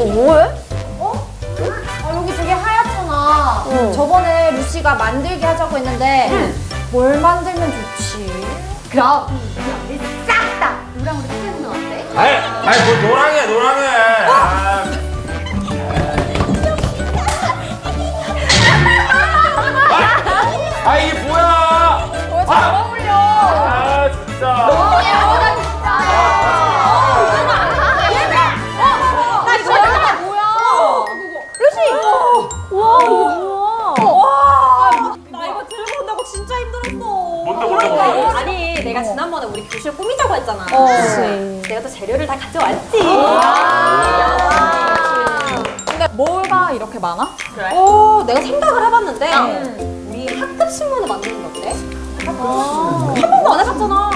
너 뭐해? 어? 아 여기 되게 하얗잖아. 응. 저번에 루시가 만들게 하자고 했는데 뭘 만들면 좋지? 그럼 우리 싹 다 노랑으로 태우는 어때? 아이, 아이 뭐 노랑해 노랑해. 아, 아, 아 이게 재료를 다 가져왔지. 근데 뭐가 이렇게 많아? 어, 내가 생각을 해봤는데 우리 학급 신문을 만드는 게 어때? 한 번도 안 해봤잖아.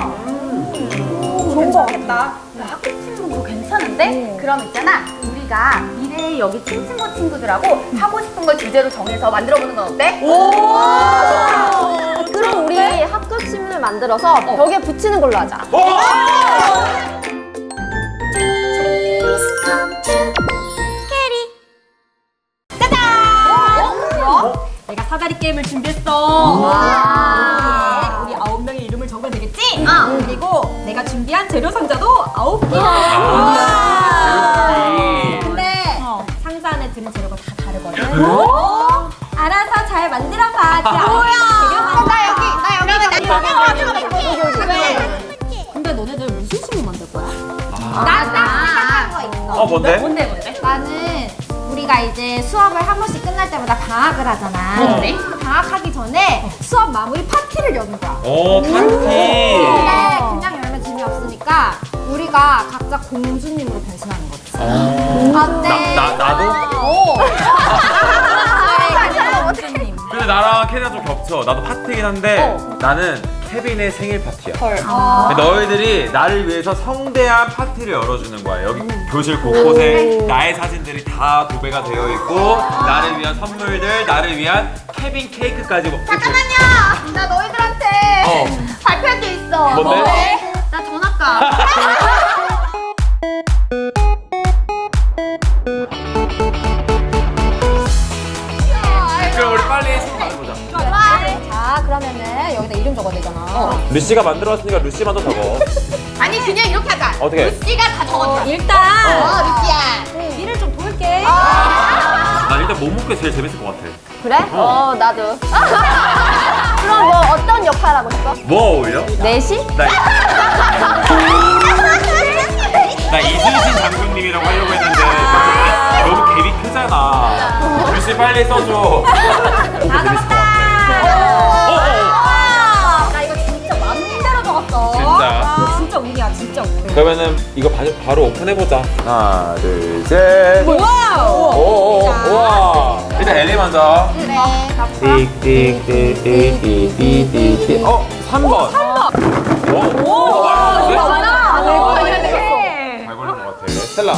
좋은 거 같다. 학교 친구도 괜찮은데? 그럼 있잖아 우리가 미래의 여기 친친구 친구들하고 하고 싶은 걸 주제로 정해서 만들어 보는 건 어때? 그럼 우리 학급 신문을 만들어서 벽에 붙이는 걸로 하자. 어! 사다리 게임을 준비했어. 우리 아홉 명의 이름을 적으면 되겠지? 그리고 내가 준비한 재료 상자도 아홉 개. 근데 상자 안에 드는 재료가 다 다르거든. 알아서 잘 만들어 봐. 뭐야? 나 여기 나 여기 나 여기 나 여기 근데 너네들 무슨 신문 만들 거야? 나 생각한 거 있어 어, 뭔데? 뭔데 뭔데? 나는 우리가 이제 수업을 한 번씩 끝날 때마다 방학을 하잖아. 네. 그 방학하기 전에 수업 마무리 파티를 여는 거야. 오, 파티. 근데 그냥 열면 재미없으니까 우리가 각자 공주님으로 변신하는 거지. 어때? 나, 나, 나도? 오. 근데 나랑 케이가 좀 겹쳐. 나도 파티긴 한데 나는 케빈의 생일 파티야. 근데 너희들이 나를 위해서 성대한 파티를 열어주는 거야. 여기 교실 곳곳에 나의 사진들이 다 도배가 되어 있고 나를 위한 선물들, 나를 위한 케빈 케이크까지. 먹고 잠깐만요. 나 너희들한테 어. 발표할 게 있어. 뭔데? 나 전학가 이름 적어야 되잖아. 루시가 만들었으니까 루시만 더 적어. 아니 그냥 이렇게 하자 어떻게? 루시가 다 적어줘 일단 어 루시야 일을 좀 도울게. 난 일단 몸무게 제일 재밌을 것 같아. 그래? 어, 나도. 그럼 뭐 어떤 역할 하고 싶어? 뭐 어울려? 넷이? 나, 나 이순신 장군님이라고 하려고 했는데 너무 갭이 크잖아. 루시 빨리 써줘. 다 이거 바, 바로 오픈해보자. 하나, 둘, 셋. 와우. 오, 오, 우와. 일단 엘리 먼저. 그래 띡띡띡띡띡띡띡. 어, 3번. 3번. 오, 오, 많은데? 아, 잘 걸린 것 같아. 스텔라.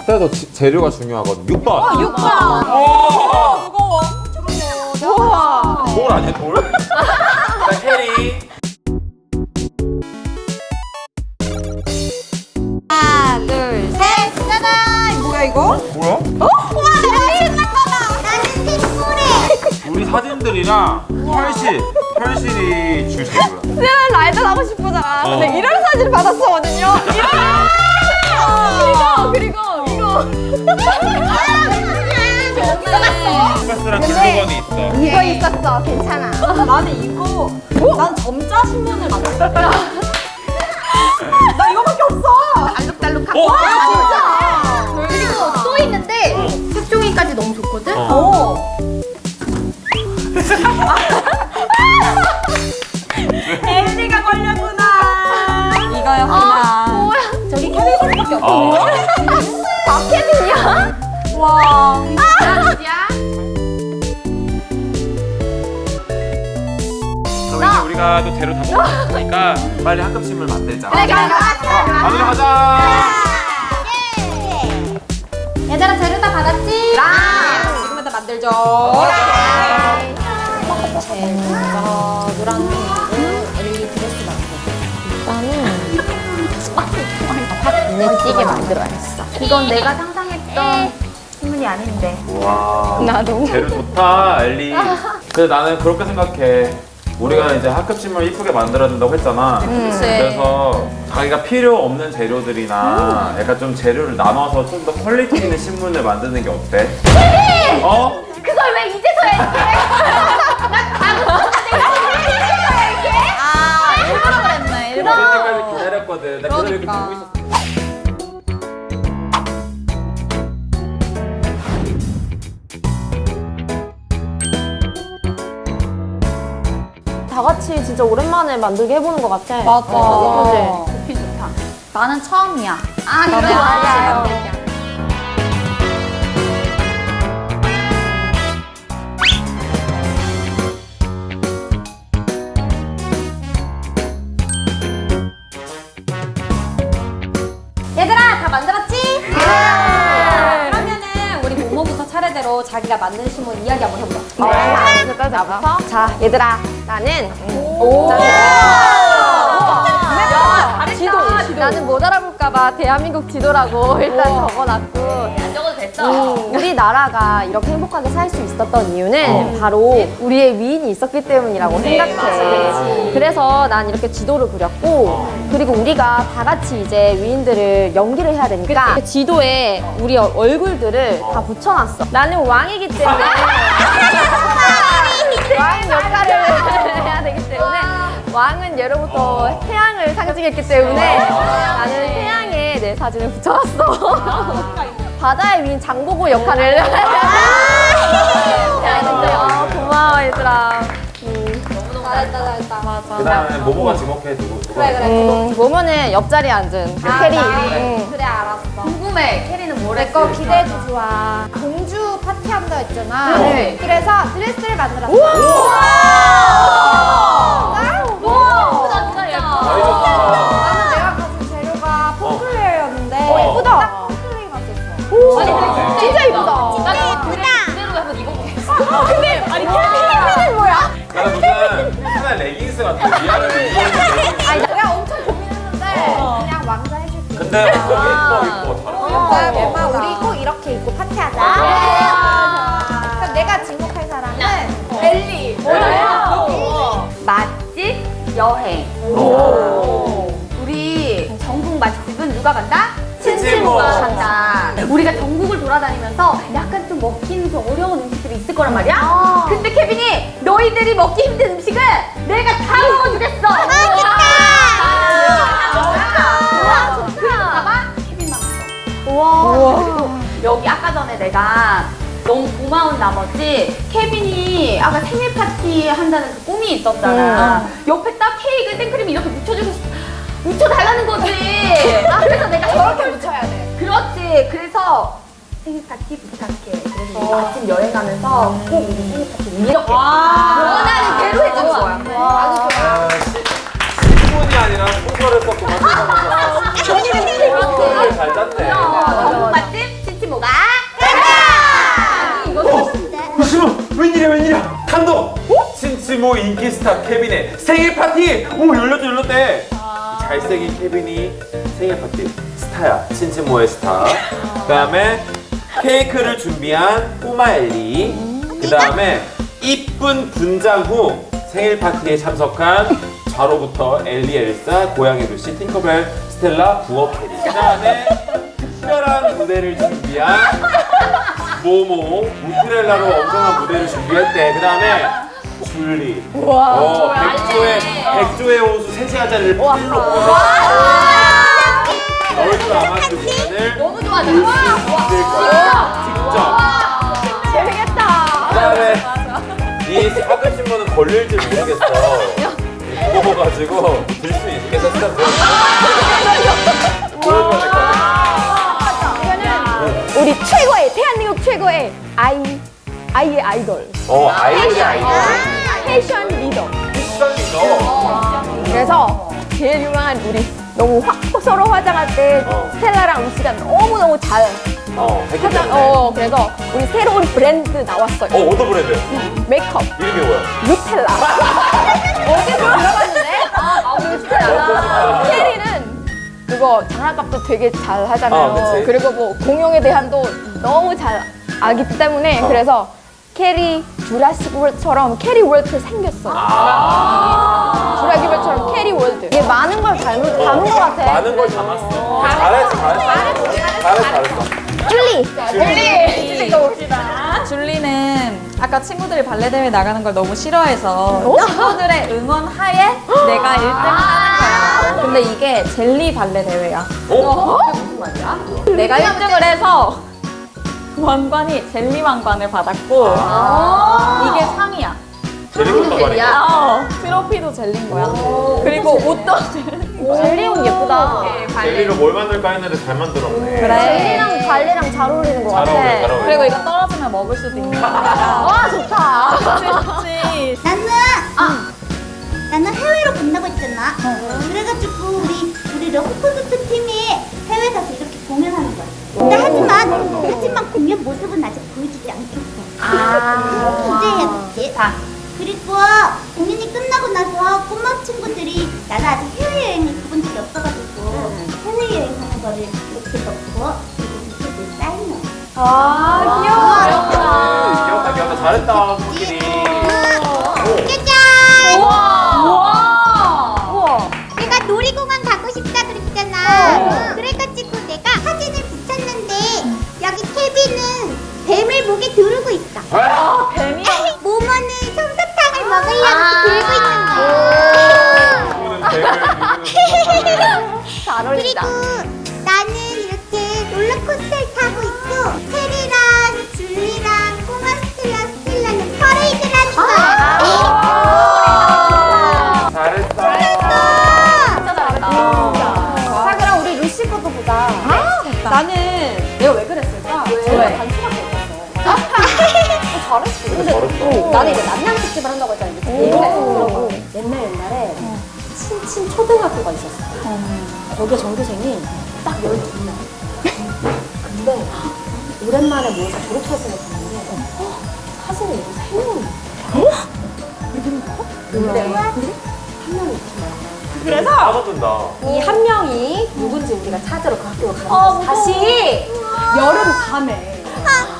스텔라 너 지- 재료가 중요하거든. 6번. 어, 6번. 오! 무거워. 우와. 돌 아니야, 돌? 짜잔. 뭐야 이거? 뭐야? 나는 뒷불에 우리 사진들이랑 혈실이 줄 재료야. 내가 라이더 하고 싶었잖아. 어. 근데 이런 사진을 받았었거든요. 이거! 그리고, 그리고, 이거. 스파스랑 글루건이 있어. 이거 있었어. 괜찮아. 나는 이거. 난 점자 신문을 만들었어. 나 이거밖에 없어. 알록달록하고 어? 진짜 또 재료 다 먹었으니까 빨리 한급심을 만들자. 그래 그래 만들어 가자. 얘들아 재료 다 받았지? 지금부터 만들죠. 먼저 노란 엘리 드레스 만들고. 눈에 띄게 만들어야겠어. 이건 내가 상상했던 때문이 아닌데. 와. 나도. 재료 좋다, 엘리. 근데 나는 그렇게 생각해. 우리가 이제 학급 신문 이쁘게 만들어야 된다고 했잖아. 그래서 자기가 필요 없는 재료들이나 약간 좀 재료를 나눠서 좀 더 퀄리티 있는 신문을 만드는 게 어때? 어? 그걸 왜 이제서야 얘기해? 아, 일부러 그랬네. 일부러. 때까지 기다렸거든. 나 이렇게 보고 있었어. 다 같이 진짜 오랜만에 만들기 해보는 것 같아. 맞아. 좋피 좋다. 나는 처음이야. 아, 이거 맞아요. 자기가 만든 신문 이야기 한번 해보자. 네. 나부터? 자, 얘들아. 나는. 지도. 나는 못 알아볼까봐 대한민국 지도라고 일단 적어놨고. 적어도 됐어. 음, 우리나라가 이렇게 행복하게 살 수 있었던 이유는 바로 우리의 위인이 있었기 때문이라고 생각해. 그래서 난 이렇게 지도를 그렸고, 그리고 우리가 다 같이 이제 위인들을 연기를 해야 되니까 그 지도에 우리 어- 얼굴들을 다 붙여놨어. 나는 왕이기 때문에. 왕 역할을 해야 되기 때문에 왕은 예로부터 태양을 상징했기 때문에 나는 태양에 내 사진을 붙여놨어. 바다의 위인 장보고 역할을 해야 되는데 아, 고마워 얘들아. 잘했다 잘했다. 맞아. 그 다음에 모모가 지목해 두고. 그래 그래. 음, 모모는 옆자리에 앉은 그 아, 캐리. 나? 응. 그래 알았어. 궁금해. 캐리는 뭘 했어? 내거 기대해도 좋아. 공주 파티 한다 했잖아. 네. 그래서 드레스를 만들었어. 많이 어, 이뻐 이뻐. 잘 왕자 엄마 우리 꼭 이렇게 입고 파티하자. 그럼 내가 지목할 사람은 엘리. 맛집 여행. 우리 전국 맛집은 누가 간다? 친친모가 간다. 우리가 전국을 돌아다니면서 약간 좀 먹기는 좀 어려운 음식들이 있을 거란 말이야. 근데 케빈이 너희들이 먹기 힘든 음식을 내가 다 먹어주겠어. 먹어. 그리고 여기 아까 전에 내가 너무 고마운 나머지 케빈이 아까 생일 파티 한다는 그 꿈이 있었잖아. 옆에 딱 케이크 생크림 이렇게 묻혀주고 싶- 묻혀달라는 거지. 아, 그래서 내가 저렇게 묻혀야 돼. 그렇지. 그래서 생일 파티 부탁해. 그래서 우리 맛집 여행하면서 꼭 우리 생일 파티 이렇게 원하는 대로 해주는 거야. 아주 좋아. 아, 시- 아니라 소설을 썼고 만들면서 소설을 잘 짰네. 맛집 신문 웬일이야 웬일이야 감동 친치모 인기 스타 케빈의 생일 파티 오 열렸대 열렸대 잘생긴 케빈이 생일 파티 스타야 친치모의 스타 그 다음에 케이크를 준비한 꼬마 엘리 그 다음에 이쁜 분장 후 생일 파티에 참석한 좌로부터 엘리 엘사 고양이 루시 팅커벨 스텔라 부업 캐리 그 다음에 특별한 무대를 준비한 모모 우크렐라로 엄청난 무대를 준비했대. 그 다음에 줄리. 어, 백조의 백조의 호수 3시간짜리를 필로 뽑아서 너희도 아마 그 공연을 너무 좋아. 볼수 있을 거야. 직접. 재밌겠다. 그 다음에 이 사급 신문은 걸릴지 모르겠어. 무거워가지고 들 수 있겠어. 진짜 보여줘야 될것 같아. 우리 최고의 대한민국 최고의 아이 아이의 아이돌 어, 아이돌이 아이돌. 패션 리더. 패션이죠. 그래서 제일 유명한 우리 너무 화, 서로 화장할 때 어. 스텔라랑 우씨가 너무 너무 잘 어, 했기 화장. 때문에. 어 그래서 우리 새로운 브랜드 나왔어요. 어, 어떤 브랜드? 메이크업 이름이 뭐야? 루텔라. 어디서 들어봤는데? 아, 루텔라. 캐리는 그거 장난감도 되게 잘 하잖아요. 어, 그치. 그리고 뭐 공용에 대한도 너무 잘 아기 때문에 그래서 캐리 주라식 월드처럼 캐리 월드 생겼어. 아. 주라기 월드처럼 캐리 월드. 이게 많은 걸 담은, 담은 것 같아. 많은 걸 담았어. 잘했어, 잘했어. 잘했어, 잘했어. 줄리. 줄리는 아까 친구들이 발레 대회 나가는 걸 너무 싫어해서 친구들의 응원 하에 내가 1등 하는 거야. 근데 이게 젤리 발레 대회야. 어? 내가 1등을 해서 왕관이 젤리 왕관을 받았고 이게 상이야. 재밌겠다 말이야. 어, 트로피도 젤리인 거야. 그리고 옷도 젤리. 젤리 옷 예쁘다. 젤리로 뭘 만들까 했는데 잘 만들었네. 그래. 젤리랑 발레랑 잘 어울리는 것 잘 같아. 어울려, 잘 어울려. 그리고 이거 떨어지면 먹을 수도 있는 거야. 와 좋다. 그렇지. 나는 아 나는 해외로 간다고 했잖아. 그래가지고 우리 우리 러브 콘서트 팀이 해외 가서 이렇게 공연하는 거야. 근데 하지만 하지만 공연 모습은 아직 보여주지 않겠어. 기대해야겠지. 그리고 공연이 끝나고 나서 꼬마 친구들이 나는 아직 해외여행을 가본 적이 없어가지고 해외여행 하는 거를 이렇게 넣고 그리고 밑에 사인 넣어. 아 잘했어. 근데 잘했어. 나는 이제 남양 특집을 한다고 했잖아. 이제 그래서 옛날 옛날에 친친 초등학교가 있었어. 거기에 전교생이 딱 12명. 근데 오랜만에 모여서 졸업 사진을 봤는데 어, 사진에 이렇게 세 명이 근데 근데 한 명이 이렇게 나와. 까먹는다. 이 한 명이 누군지 우리가 찾으러 그 학교로 가는 거야. 다시 여름 밤에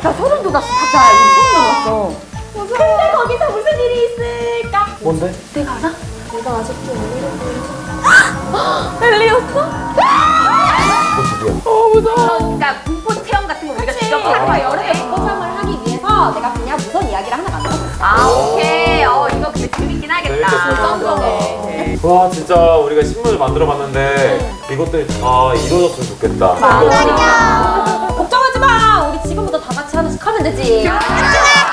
나 소름 돋았어. 진짜 소름 돋았어. 근데 거기서 무슨 일이 있을까? 뭔데? 내가 알아? 내가 아직도 우리를 보여줘. 벨리였어? 그러니까 공포 체험 같은 거 우리가 직접 하는 여름에 공포상을 하기 위해서 내가 그냥 무서운 이야기를 하나 만들었어. 아 오케이. 어 이거 근데 재밌긴 하겠다. 네. 와, 진짜 우리가 신문을 만들어 봤는데 이것들이 다 이루어졌으면 좋겠다. 걱정하 하면 되지. 좋아.